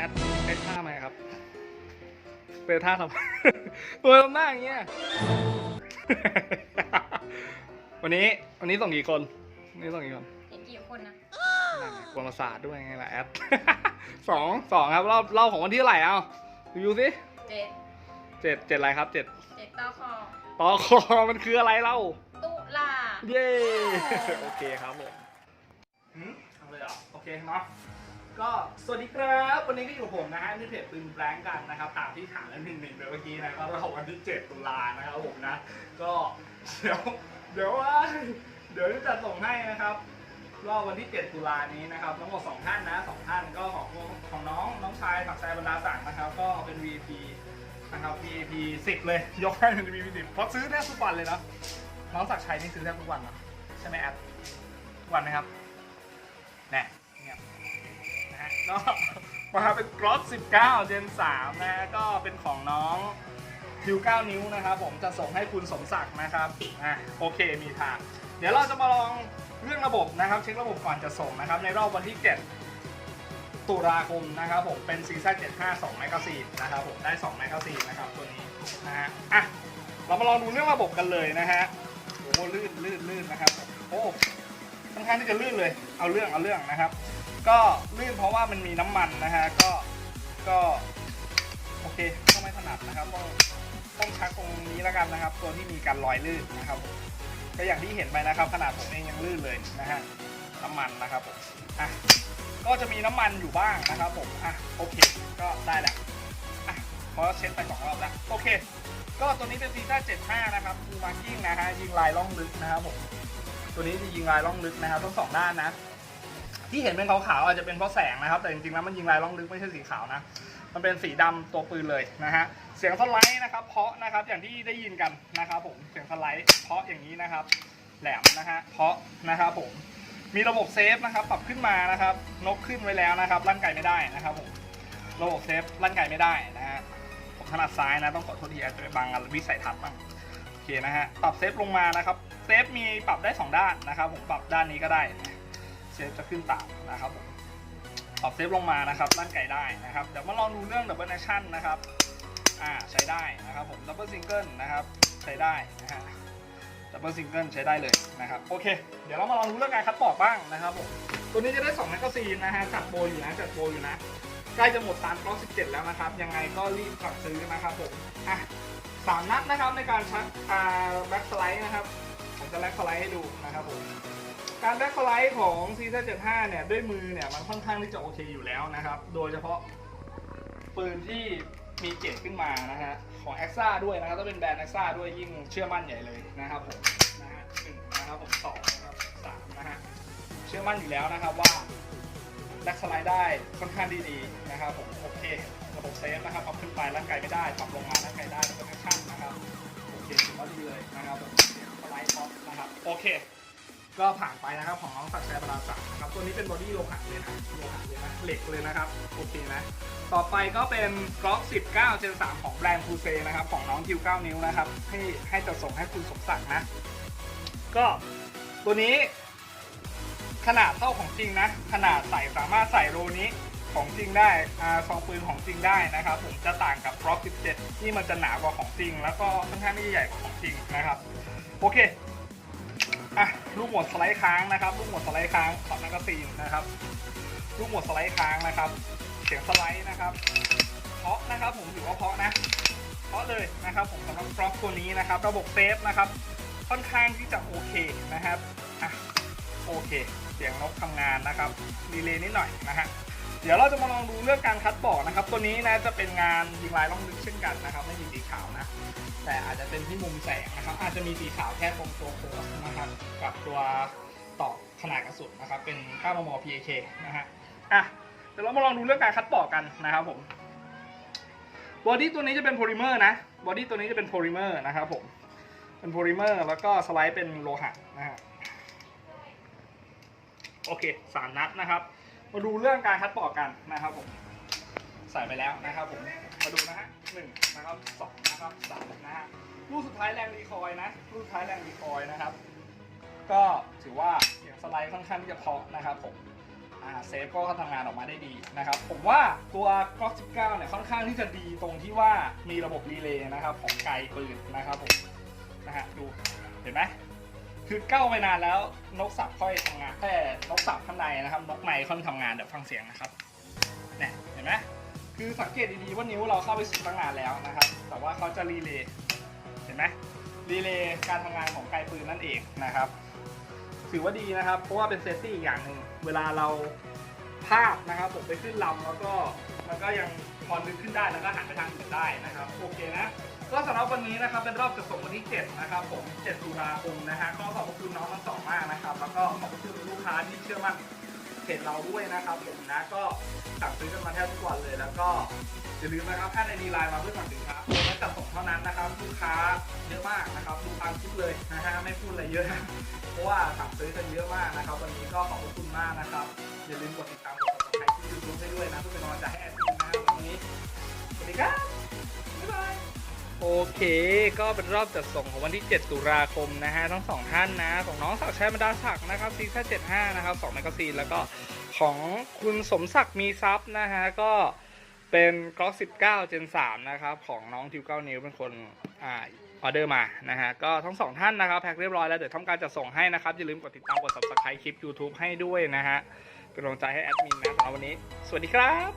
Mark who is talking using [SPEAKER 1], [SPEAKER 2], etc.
[SPEAKER 1] แอดเอ็ดท่าไหมครับเป็นท่าทำตัวทำหน้าอย่างเงี้ยวันนี้วันนี้ส่งกี่คนวันนี้ส่งกี่คน
[SPEAKER 2] เห็นกี่คนนะ
[SPEAKER 1] นั่นไงกวนประสาทด้วยไงล่ะแอดสองสองครับรอบรอบของวันที่เท่าไหร่เอาดูสิ
[SPEAKER 2] เจ็ด
[SPEAKER 1] เจ็ดเจ็ดอะไรครับเจ็ด
[SPEAKER 2] เจ็ดต่อคอ
[SPEAKER 1] ต่อคอมันคืออะไรเล่า
[SPEAKER 2] ตุลา
[SPEAKER 1] เย้โอเคครับผมหืมเอาเลยเหรอโอเคเนาะ ก็สวัสดีครับ วันนี้ก็อยู่กับผมนะฮะในเพจปืนแบงกันนะครับ ตามที่ถามแล้วหนึ่งหนึ่งไปเมื่อกี้นะก็เราวันที่ 7 ตุลานะครับผมนะ ก็เดี๋ยวเดี๋ยวว่าเดี๋ยวจะส่งให้นะครับรอบวันที่ 7 ตุลานี้นะครับทั้งหมด2ท่านนะสองท่านก็ของของน้องน้องชายผักใจบรรดาสั่งนะครับ ก็เป็น VP นะครับ VP 10 เลย ยกให้เป็น VP 10เพราะซื้อแทบทุกวันเลยนะน้องศักดิ์ชัยนี่ซื้อแทบทุกวันนะใช่ไหมแอดทุกวันไหมครับแน่ เงียบนะฮะก็มาเป็นกรอส19 เจน3นะก็เป็นของน้องคิว9นิ้วนะครับ ผมจะส่งให้คุณสมศักดิ์นะครับอะโอเคมีทาง เดี๋ยวเราจะมาลองเรื่องระบบนะครับ เช็คระบบก่อนจะส่งนะครับ ในรอบวันที่ 7 ตุลาคมนะครับผมเป็นซีซั่น75 2แมกกาซีนนะครับผมได้2แมกกาซีนนะครับตัวนี้นะฮะอะเรามาลองดูเรื่องระบบกันเลยนะฮะโอ้ลื่นลื่นลื่นนะครับโอ้ค่อนข้างที่จะลื่นเลยเอาเรื่องเอาเรื่องนะครับ ก็ลื่นเพราะว่ามันมีน้ำมันนะฮะ ก็ ก็ โอเคก็ไม่ถนัดนะครับ ต้อง ต้องชักตรงนี้แล้วกันนะครับ ตัวที่มีการลอยลื่นนะครับ ก็อย่างที่เห็นไปนะครับ ขนาดผมเองยังลื่นเลยนะฮะ น้ำมันนะครับผมอะ ก็จะมีน้ำมันอยู่บ้างนะครับผม อะ โอเค ก็ได้แหละอะเพราะเช็ดไปสองรอบแล้ว โอเค ก็ตัวนี้เป็นซีซ่า75 นะครับ คือมาร์กิ้งนะฮะ ยิงลายล่องลึกนะครับผม ตัวนี้จะยิงลายล่องลึกนะครับทั้งสองด้านนะ ที่เห็นเป็นขาวๆอาจจะเป็นเพราะแสงนะครับ แต่จริงๆแล้วมันยิงลายล่องลึกไม่ใช่สีขาวนะ มันเป็นสีดำตัวปืนเลยนะฮะ เสียงสไลด์นะครับ เพาะนะครับอย่างที่ได้ยินกันนะครับผมเสียงสไลด์เพาะอย่างนี้นะครับ แหลมนะฮะเพาะนะครับผมมีระบบเซฟนะครับปรับขึ้นมานะครับ นกขึ้นไว้แล้วนะครับลั่นไกไม่ได้นะครับผมระบบเซฟลั่นไกไม่ได้นะฮะผมถนัดซ้ายนะต้องขอโทษทีอาจจะไปบังวิสัยทัศน์บ้างโอเคนะฮะปรับเซฟลงมานะครับเซฟมีปรับได้ 2 ด้านนะครับ ผมปรับด้านนี้ก็ได้ ฟจะขึ้นต่ำนะครับผมปรับเซฟลงมานะครับลั่นไก่ได้นะครับ เดี๋ยวมาลองดูเรื่องดับเบิลแอคชั่นนะครับ อ่าใช้ได้นะครับผมดับเบิลซิงเกิลนะครับใช้ได้นะฮะดับเบิลซิงเกิลใช้ได้เลยนะครับโอเค เดี๋ยวเรามาลองดูเรื่องการคัดปอกบ้างนะครับผมตัวนี้จะได้2แมกกาซีนนะฮะจัดโบอยู่นะจัดโบอยู่นะใกล้จะหมดตามกล้อง17 แล้วนะครับ ยังไงก็รีบสั่งซื้อนะครับผมอะสามนัดนะครับในการชักอ่าแบ็กสไลด์นะครับผมจะแบ็กสไลด์ให้ดูนะครับผม การแบ็กไลด์ของซีซั่น75เนี่ย ด้วยมือเนี่ย มันค่อนข้างที่จะโอเคอยู่แล้วนะครับ โดยเฉพาะปืนที่มีเกรดขึ้นมานะฮะ ของแอคซ่าด้วยนะครับถ้าเป็นแบรนด์แอคซ่าด้วยยิ่งเชื่อมั่นใหญ่เลยนะครับผมนะฮะหนึ่งนะครับผมสองนะครับสามนะฮะ เชื่อมั่นอยู่แล้วนะครับว่าแบ็กไลด์ได้ค่อนข้างดีๆนะครับผมโอเคระบบเซฟนะครับปรับขึ้นไปร่างกายไม่ได้ปรับลงมาร่างกายได้แล้วก็แอคชั่นนะครับโอเคถือว่าดีเลยนะครับผมสไลด์ท็อปนะครับโอเค ก็ผ่านไปนะครับของน้องสักชัยปราศักดิ์นะครับ ตัวนี้เป็นบอดี้โลหะเลยนะโลหะเลยนะเหล็กเลยนะครับโอเคนะต่อไปก็เป็นกล็อก19 Gen 3ของแบรนด์คูเซนะครับ ของน้องคิว9นิ้วนะครับ ให้ให้จะส่งให้คุณสมศักดิ์นะ ก็ตัวนี้ขนาดเท่าของจริงนะ ขนาดใส่สามารถใส่โลนี้ของจริงได้อ่าซองปืนของจริงได้นะครับ ผมจะต่างกับ Proc 17ที่มันจะหนากว่าของจริง แล้วก็ค่อนข้างที่จะใหญ่กว่าของจริงนะครับ โอเค อะลูกหมดสไลด์ค้างนะครับลูกหมดสไลด์ค้างขอบแมกกาซีนนะครับลูกหมดสไลด์ค้างนะครับ เสียงสไลด์นะครับเพาะนะครับผมถือว่าเพาะนะเพาะเลยนะครับ ผมสำหรับ Proc ตัวนี้นะครับ ระบบเซฟนะครับ ค่อนข้างที่จะโอเคนะครับอะโอเค เสียงนกทำงานนะครับดีเลย์นิดหน่อยนะฮะเดี๋ยวเราจะมาลองดูเรื่องการคัดบอกนะครับ ตัวนี้นะจะเป็นงานยิงลายล่องลึกเช่นกันนะครับ ไม่มีสีขาวนะ แต่อาจจะเป็นที่มุมแสงนะครับ อาจจะมีสีขาวแค่ตรงตัวโค้ดนะครับ กับตัวต่อขนาดกระสุนนะครับ เป็น9มม PAK นะฮะ อะ เดี๋ยวเรามาลองดูเรื่องการคัดบอกกันนะครับผม บอดี้ตัวนี้จะเป็นโพลิเมอร์นะ บอดี้ตัวนี้จะเป็นโพลิเมอร์นะครับผม เป็นโพลิเมอร์แล้วก็สไลด์เป็นโลหะนะฮะ โอเคสามนัดนะครับ มาดูเรื่องการคัดปอกกันนะครับผม ใส่ไปแล้วนะครับผม มาดูนะฮะ หนึ่งนะครับสองนะครับสามนะฮะลูกสุดท้ายแรงรีคอยนะลูกสุดท้ายแรงรีคอยนะครับ ก็ถือว่าเสียงสไลด์ค่อนข้างที่จะเพาะนะครับผมอ่าเซฟก็ทำงานออกมาได้ดีนะครับ ผมว่าตัว Glock 19 เนี่ยค่อนข้างที่จะดีตรงที่ว่ามีระบบรีเลย์นะครับ ของไกลปืนนะครับผมนะฮะดูเห็นไหมคือเก้าไปนานแล้วนกสับค่อยทำงานแต่นกสับข้างในนะครับ นกในค่อยทำงานเดี๋ยวฟังเสียงนะครับเนี่ยเห็นไหม คือสังเกตดีๆว่านิ้วเราเข้าไปสุดตั้งนานแล้วนะครับ แต่ว่าเขาจะรีเลย์เห็นไหมรีเลย์การทำงานของไกปืนนั่นเองนะครับ ถือว่าดีนะครับ เพราะว่าเป็นเซฟตี้อีกอย่างหนึ่งเวลาเราพาดนะครับผมไปขึ้นลำแล้วก็มันก็ยังพอดึงขึ้นได้แล้วก็หันไปทางอื่นได้นะครับโอเคนะก็สำหรับวันนี้นะครับเป็นรอบจะส่งวันที่ 7 นะครับ ผม 7 ตุลาคมนะฮะก็ขอบพระคุณน้องทั้งสองมากนะครับ แล้วก็ขอบคุณลูกค้าที่เชื่อมั่น จเราด้วยนะครับผมนะก็สั่งซื้อกันมาแทบทุกวันเลย แล้วก็อย่าลืมนะครับแค่ในดีไลน์มาเพื่อสั่งสินค้าผมไม่จัดส่งเท่านั้นนะครับลูกค้าเยอะมากนะครับดูตามคลิปเลยนะฮะไม่พูดอะไรเยอะนะเพราะว่าสั่งซื้อกันเยอะมากนะครับ วันนี้ก็ขอบคุณมากนะครับ อย่าลืมกดติดตามกด subscribe ที่ยูทูบให้ด้วยนะเพื่อเป็นกำลังใจให้แอดมินนะครับวันนี้สวัสดีครับบ๊ายบาย โอเคก็เป็นรอบจัดส่งของวันที่ 7 ตุลาคมนะฮะทั้งสองท่านนะของน้องศักดิ์ชัยบรรดาศักดิ์นะครับซีซั่น75 นะครับ2แมกกาซีนแล้วก็ของคุณสมศักดิ์มีทรัพย์นะฮะก็เป็นก l ็อก19 Gen 3นะครับของน้องทิวเก้านิ้วเป็นคนอ่าออเดอร์มานะฮะก็ทั้งสองท่านนะครับแพ็คเรียบร้อยแล้วเดี๋ยวทำการจัดส่งให้นะครับ อย่าลืมกดติดตามกด subscribe คลิป YouTube ให้ด้วยนะฮะเป็นกำลังใจให้แอดมินนะสำหรับวันนี้ สวัสดีครับ